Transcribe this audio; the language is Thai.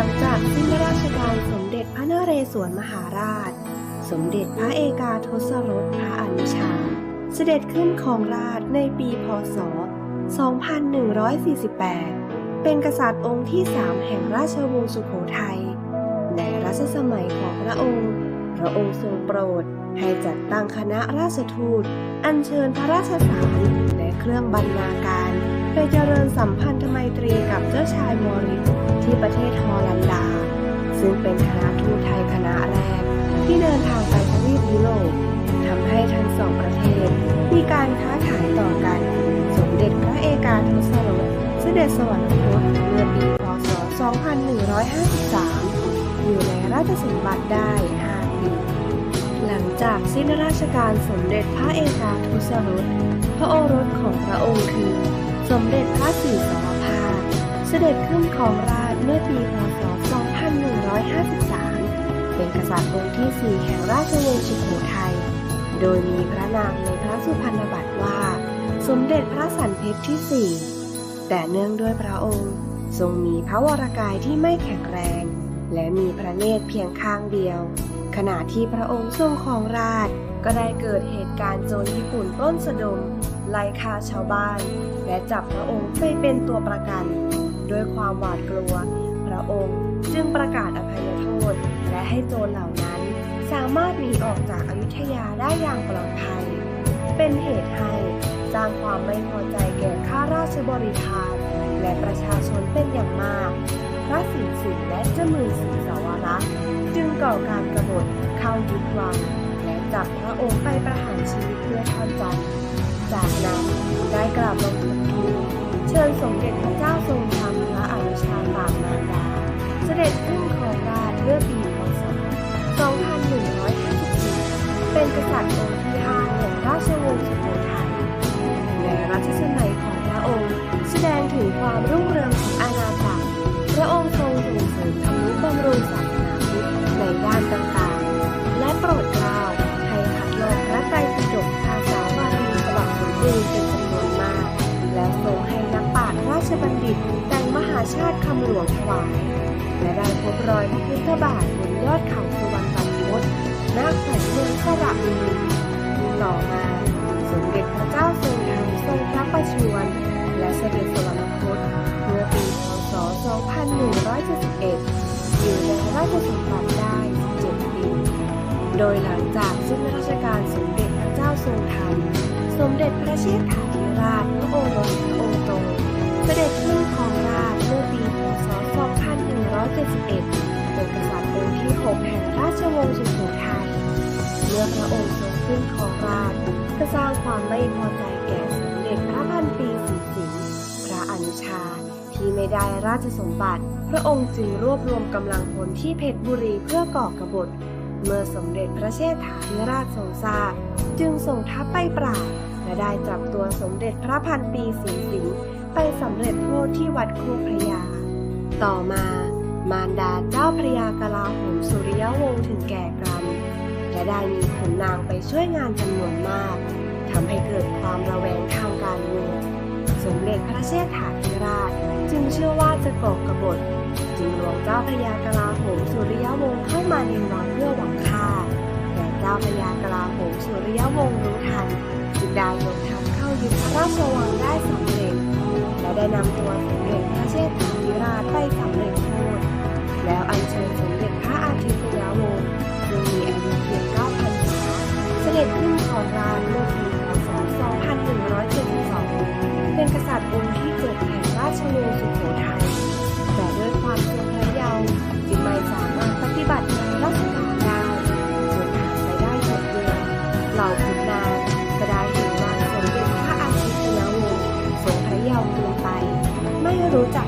ลังจากสิ้นราชการสมเด็จพระนเรศวรมหาราช สมเด็จพระเอกาทศรสพระอนุชา เสด็จขึ้นครองราชในปีพศ 2148 เป็นกษัตริย์องค์ที่สามแห่งราชวงศ์สุโขทัย ในรัชสมัยของพระองค์ พระองค์ทรงโปรดให้จัดตั้งคณะราชทูต อัญเชิญพระราชสาร เครื่องบรรณาการไปเจริญสัมพันธไมตรีกับเจ้าชายมอริสที่ประเทศฮอลันดา ซึ่งเป็นคณะทูตไทยคณะแรก ที่เดินทางไปทวีปยุโรปทำให้ทั้งสองประเทศ มีการค้าขายต่อกัน สมเด็จพระเอกาทศรสเสด็จสวรรคตเมื่อปีพศ 2153 อยู่ในราชสมบัติได้ 5 ปี หลังจากสิ้นราชการสมเด็จพระเอกาทศรส พระโอรสของพระองค์คือ สมเด็จพระศรีสวภาเสด็จขึ้นครองราชเมื่อปีพศ 2153 เป็นกษัตริย์องค์ที่ 4 แห่งราชวงศ์สุโขทัย โดยมีพระนามในพระสุพรรณบัตรว่า สมเด็จพระสันเพชรที่ 4 แต่เนื่องด้วยพระองค์ทรงมีพระวรากายที่ไม่แข็งแรง และมีพระเนตรเพียงข้างเดียว ขณะที่พระองค์ทรงครองราชก็ได้เกิดเหตุการณ์โจรญี่ปุ่นปล้นสะดม ไล่ฆ่าชาวบ้าน และจับพระองค์ไปเป็นตัวประกัน ด้วยความหวาดกลัว พระองค์จึงประกาศอภัยโทษ และให้โจรเหล่านั้นสามารถหนีออกจากอยุทยาได้อย่างปลอดภัย เป็นเหตุให้สร้างความไม่พอใจแก่ข้าราชบริพารและประชาชนเป็น ก่อการกบฏเข้ายึดวัง และจับพระองค์ไปประหารชีวิตด้วยท่อนจันจากนั้นได้กราบลงทูลทูลเชิญสมเด็จพระเจ้าทรงธรรมพระอนุชาตามมารดา เสด็จขึ้นครองราชเมื่อปีพศ2154 เป็นกษัตริย์องค์ที่ห้าแห่งราชวงศ์สุโขทัยในรัชสมัยของพระองค์ แสดงถึงความรุ่งเรือง ชาติคำหลวงถวาย และได้พบรอยพระพุทธบาทบนยอดเขาสุวรรณบรรพตณแขวงเมืองสระบุรีต่อมาสมเด็จพระเจ้าทรงธรรมทรงพระประชวร และเสด็จสวรรคตเมื่อปีพศ 2171 อยู่ในราชสมบัติได้ 7 ปี โดยหลังจากสิ้นราชการสมเด็จพระเจ้าทรงธรรม สมเด็จพระเชษฐาธิราชพระอรสพระองค์โต เสด็จขึ้น 2171เป็นกษัตริย์องค์ที่ 6 แห่งราชวงศ์สุโขทัยเมื่อพระองค์ทรงขึ้นครองราชก็สร้างความไม่พอใจแก่สมเด็จพระพันปีศรีสิงห์พระอนุชาที่ไม่ได้ราชสมบัติ พระองค์จึงรวบรวมกำลังพลที่เพชรบุรีเพื่อก่อกบฏ เมื่อสมเด็จพระเชษฐาธิราชทรงทราบจึงส่งทัพไปปราบและได้จับตัวสมเด็จพระพันปีศรีสิงห์ไปสำเร็จโทษที่วัดโคกพระยา ต่อมา มารดาเจ้าพระยากลาโหมสุริยวงศ์ถึงแก่กรรมและได้มีขุนนางไปช่วยงานจำนวนมากทำให้เกิดความระแวงทางการเมืองสมเด็จพระเชษฐาธิราช จึงเชื่อว่าจะก่อกบฏจึงรวมเจ้าพระยากลาโหมสุริยวงศ์เข้ามาในร้อนเพื่อหวังฆ่าแต่เจ้าพระยากลาโหมสุริยวงศ์รู้ทันจึงได้ยกทัพเข้ายึดพระราชวังได้สำเร็จ และได้นำตัวสมเด็จพระเชษฐาธิราชไปสำเร็จ แล้วอัญเชิญสมเด็จพระอาทิตย์งาหูคือมีอายุเพียง9พรรษาเสด็จขึ้นครองราชเมื่อปีพศ2172 เป็นกษัตริย์องค์ที่เจ็ดแห่งราชวงศ์สุโขทัยแต่ด้วยความทรงพระเยาว์จึงไม่สามารถปฏิบัติงานราชการได้จนผ่านไปได้หกเดือนเหล่าขุนนางก็ได้เห็นว่าสมเด็จพระอาทิตยวงศ์ทรงพระเยาว์เกินไป ไม่รู้จัก